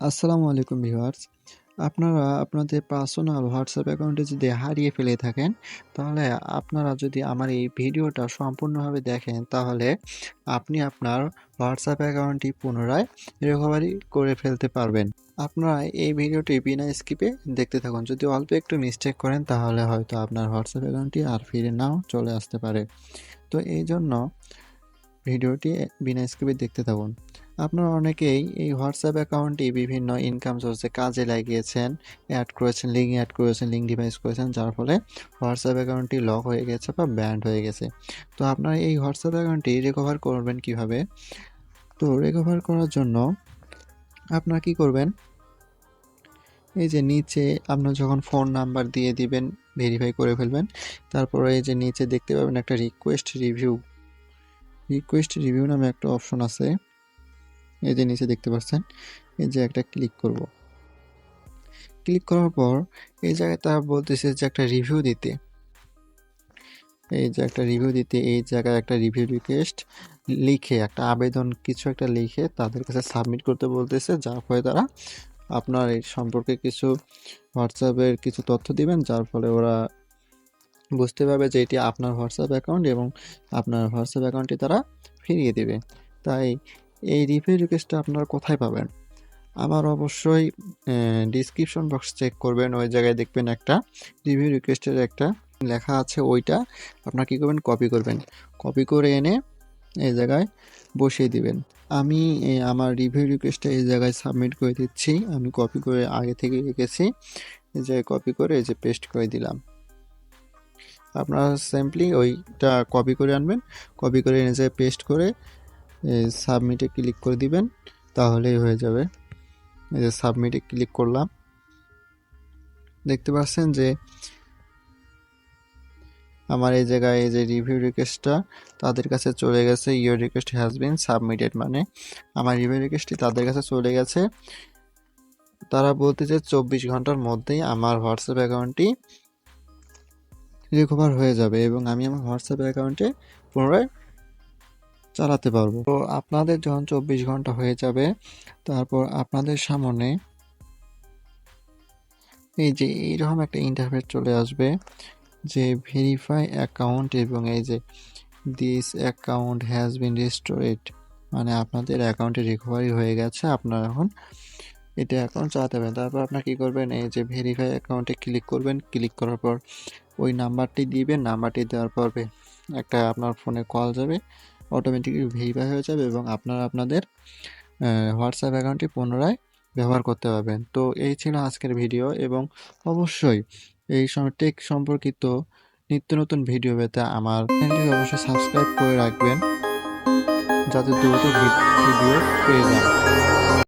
আসসালামু আলাইকুম ভিউয়ার্স। আপনারা আপনাদের পার্সোনাল হোয়াটসঅ্যাপ অ্যাকাউন্টে যদি হারিয়ে ফেলে থাকেন, তাহলে আপনারা যদি আমার এই ভিডিওটা সম্পূর্ণভাবে দেখেন, তাহলে আপনি আপনার হোয়াটসঅ্যাপ অ্যাকাউন্টটি পুনরায় রিকভারি করে ফেলতে পারবেন। আপনারা এই ভিডিওটি বিনা স্কিপে দেখতে থাকুন। যদি অল্প একটু মিস্টেক করেন, তাহলে হয়তো আপনার হোয়াটসঅ্যাপ অ্যাকাউন্টটি আর ফিরে নাও, চলে আসতে পারে। তো এই জন্য ভিডিওটি বিনা স্কিপে দেখতে থাকুন। আপনারা অনেকেই এই হোয়াটসঅ্যাপ অ্যাকাউন্টটি বিভিন্ন ইনকাম সোর্সে কাজে লাগিয়েছেন অ্যাড করেছেন লিঙ্ক অ্যাড করেছেন লিঙ্ক ডিভাইস করেছেন, যার ফলে হোয়াটসঅ্যাপ অ্যাকাউন্টটি লক হয়ে গেছে বা ব্যান্ড হয়ে গেছে। তো আপনারা এই হোয়াটসঅ্যাপ অ্যাকাউন্টটি রিকভার করবেন কীভাবে? তো রিকভার করার জন্য আপনারা কি করবেন? এই যে নিচে আপনার যখন ফোন নাম্বার দিয়ে দিবেন ভেরিফাই করে ফেলবেন, তারপরে এই যে নিচে দেখতে পাবেন একটা রিকোয়েস্ট রিভিউ রিকোয়েস্ট রিভিউ নামে একটা অপশন আছে। এই যে নিচে দেখতে পাচ্ছেন, এই যে একটা ক্লিক করব। ক্লিক করার পর এই জায়গায় তারা বলতেছে যে একটা রিভিউ দিতে। এই যে একটা রিভিউ দিতে, এই জায়গায় একটা রিভিউ রিকোয়েস্ট লিখে, একটা আবেদন কিছু একটা লিখে তাদের কাছে সাবমিট করতে বলতেছে, যার ফলে তারা আপনার এই সম্পর্কে কিছু হোয়াটসঅ্যাপের কিছু তথ্য দিবেন, যার ফলে ওরা বুঝতে পারবে যে এটি আপনার হোয়াটসঅ্যাপ অ্যাকাউন্ট এবং আপনার হোয়াটসঅ্যাপ অ্যাকাউন্টটি তারা ফিরিয়ে দেবে। তাই এই রিভিউ রিকোয়েস্টটা আপনারা কোথায় পাবেন? আমার অবশ্যই ডিসক্রিপশন বক্স চেক করবেন। ওই জায়গায় দেখবেন একটা রিভিউ রিকোয়েস্টের একটা লেখা আছে ওইটা। আপনার কী করবেন? কপি করবেন। কপি করে এনে এই জায়গায় বসিয়ে দিবেন। আমি আমার রিভিউ রিকোয়েস্টটা এই জায়গায় সাবমিট করে দিচ্ছি। আমি কপি করে আগে থেকে রেখেছি। এই জায়গায় কপি করে এই যে পেস্ট করে দিলাম। আপনারা সিম্পলি ওইটা কপি করে আনবেন। কপি করে এনে যায় পেস্ট করে সাবমিটে ক্লিক করে দিবেন, তাহলেই হয়ে যাবে। এই যে সাবমিটে ক্লিক করলাম। দেখতে পাচ্ছেন যে আমার এই জায়গায় এই যে রিভিউ রিকোয়েস্টটা তাদের কাছে চলে গেছে your request has been submitted মানে আমার রিভিউ রিকোয়েস্টটি তাদের কাছে চলে গেছে। তারা বলতেছে চব্বিশ ঘণ্টার মধ্যেই আমার হোয়াটসঅ্যাপ অ্যাকাউন্টটি রিকভার হয়ে যাবে এবং আমি আমার হোয়াটসঅ্যাপ অ্যাকাউন্টে পুনরায় চালাতে পারব। তো আপনাদের যখন চব্বিশ ঘণ্টা হয়ে যাবে, তারপর আপনাদের সামনে এই যে এইরকম একটা ইন্টারফেস চলে আসবে যে ভেরিফাই অ্যাকাউন্ট এবং এই যে this account has been restored মানে আপনাদের অ্যাকাউন্টে রিকভারি হয়ে গেছে, আপনারা এখন এটা অ্যাকাউন্ট চালাতে পারেন। তারপর আপনার কী করবেন, এই যে ভেরিফাই অ্যাকাউন্টে ক্লিক করবেন ক্লিক করার পর ওই নাম্বারটি দিবেন নাম্বারটি দেওয়ার পর একটা আপনার ফোনে কল যাবে অটোমেটিকলি ভেরিফাই হয়ে যাবে এবং আপনারা আপনাদের হোয়াটসঅ্যাপ অ্যাকাউন্টটি পুনরায় ব্যবহার করতে পারবেন। তো এই ছিল আজকের ভিডিও এবং অবশ্যই এই সময় টেক সম্পর্কিত নিত্য নতুন ভিডিও পেতে আমার চ্যানেলটি অবশ্যই সাবস্ক্রাইব করে রাখবেন, যাতে দ্রুত ভিডিও পেয়ে যান।